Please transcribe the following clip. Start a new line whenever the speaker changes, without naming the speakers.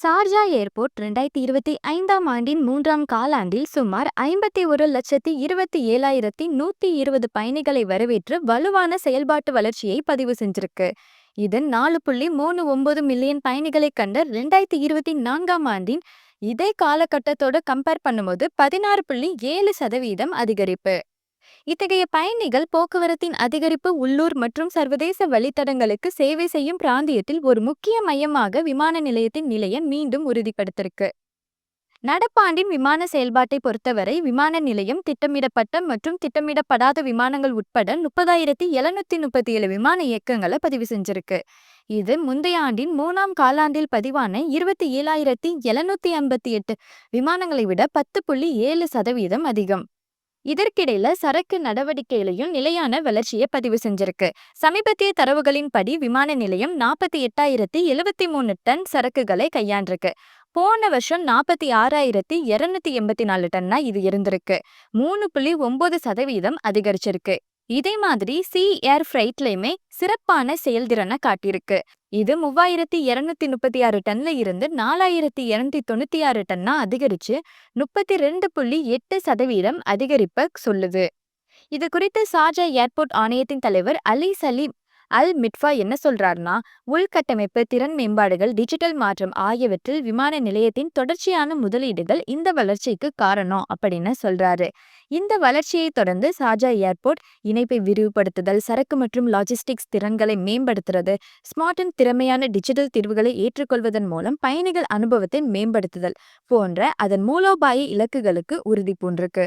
சார்ஜா airport ரெண்டாயிரத்தி இருபத்தி ஐந்தாம் ஆண்டின் மூன்றாம் காலாண்டில் சுமார் ஐம்பத்தி ஒரு லட்சத்தி இருபத்தி ஏழாயிரத்தி நூத்தி இருபது பயணிகளை வரவேற்று வலுவான செயல்பாட்டு வளர்ச்சியை பதிவு செஞ்சிருக்கு. இது நாலு புள்ளி மூணு ஒன்பது மில்லியன் பயணிகளை கண்ட ரெண்டாயிரத்தி இருபத்தி நான்காம் ஆண்டின் இதே காலகட்டத்தோட கம்பேர் பண்ணும்போது பதினாறு புள்ளி ஏழு சதவீதம் அதிகரிப்பு. இத்தகைய பயணிகள் போக்குவரத்தின் அதிகரிப்பு உள்ளூர் மற்றும் சர்வதேச வழித்தடங்களுக்கு சேவை செய்யும் பிராந்தியத்தில் ஒரு முக்கிய மையமாக விமான நிலையத்தின் நிலையை மீண்டும் உறுதிப்படுத்திருக்கு. நடப்பாண்டின் விமான செயல்பாட்டை பொறுத்தவரை விமான நிலையம் திட்டமிடப்பட்ட மற்றும் திட்டமிடப்படாத விமானங்கள் உட்பட முப்பதாயிரத்தி எழுநூத்தி முப்பத்தி ஏழு விமான இயக்கங்களை பதிவு செஞ்சிருக்கு. இது முந்தைய ஆண்டின் மூணாம் காலாண்டில் பதிவான இருபத்தி ஏழாயிரத்தி எழுநூத்தி ஐம்பத்தி எட்டு விமானங்களை விட பத்து புள்ளி ஏழு சதவீதம் அதிகம். இதற்கிடையில சரக்கு நடவடிக்கையிலையும் நிலையான வளர்ச்சியை பதிவு செஞ்சிருக்கு. சமீபத்திய தரவுகளின்படி விமான நிலையம் நாற்பத்தி எட்டாயிரத்தி எழுபத்தி மூணு டன் சரக்குகளை கையாண்டிருக்கு. போன வருஷம் நாற்பத்தி ஆறாயிரத்தி இருநூத்தி எண்பத்தி நாலு டன்னா இது இருந்திருக்கு. மூணு புள்ளி ஒன்பது சதவீதம் அதிகரிச்சிருக்கு. இதே மாதிரி சி ஏர் ஃப்ரைட்லையுமே சிறப்பான செயல்திறனை காட்டியிருக்கு. இது மூவாயிரத்தி இருநூத்தி முப்பத்தி ஆறு டன்ல இருந்து நாலாயிரத்தி இருநூத்தி தொண்ணூத்தி ஆறு டன்னா அதிகரிச்சு முப்பத்தி ரெண்டு புள்ளி எட்டு சதவீதம் அதிகரிப்ப சொல்லுது. இது குறித்து சார்ஜா ஏர்போர்ட் ஆணையத்தின் தலைவர் அலி சலீம் அல் மிட்ஃபா என்ன சொல்றாருன்னா உள்கட்டமைப்பு திறன் மேம்பாடுகள் டிஜிட்டல் மாற்றம் ஆகியவற்றில் விமான நிலையத்தின் தொடர்ச்சியான முதலீடுகள் இந்த வளர்ச்சிக்கு காரணம் அப்படின்னு சொல்றாரு. இந்த வளர்ச்சியை தொடர்ந்து சாஜா ஏர்போர்ட் இணைப்பை விரிவுபடுத்துதல் சரக்கு மற்றும் லாஜிஸ்டிக்ஸ் திறன்களை மேம்படுத்துறது ஸ்மார்ட் அண்ட் திறமையான டிஜிட்டல் தீர்வுகளை ஏற்றுக்கொள்வதன் மூலம் பயணிகள் அனுபவத்தை மேம்படுத்துதல் போன்ற அதன் மூலோபாய இலக்குகளுக்கு உறுதி பூண்டிருக்கு.